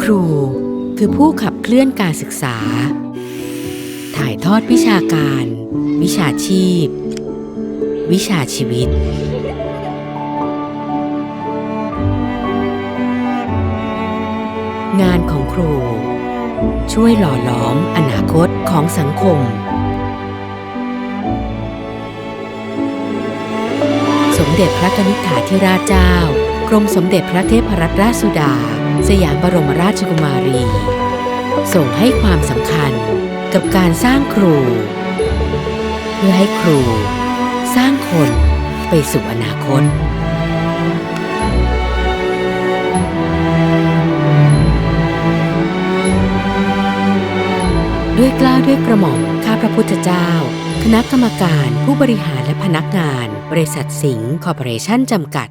ครูคือผู้ขับเคลื่อนการศึกษา ถ่ายทอดวิชาการ วิชาชีพ วิชาชีวิต งานของครู ช่วยหล่อหลอมอนาคตของสังคม มเด็จพระนิธิถาธิราชเจ้า กรมสมเด็จพระเทพรัตนราชสุดา สยามบรมราชกุมารี ส่งให้ความสำคัญกับการสร้างครู เพื่อให้ครู สร้างคนไปสู่อนาคตด้วยกล้าวด้วยกระหม่อมข้าพระพุทธเจ้า คณะกรรมการผู้บริหารและพนักงาน บริษัทสิงห์คอร์ปอเรชั่นจำกัด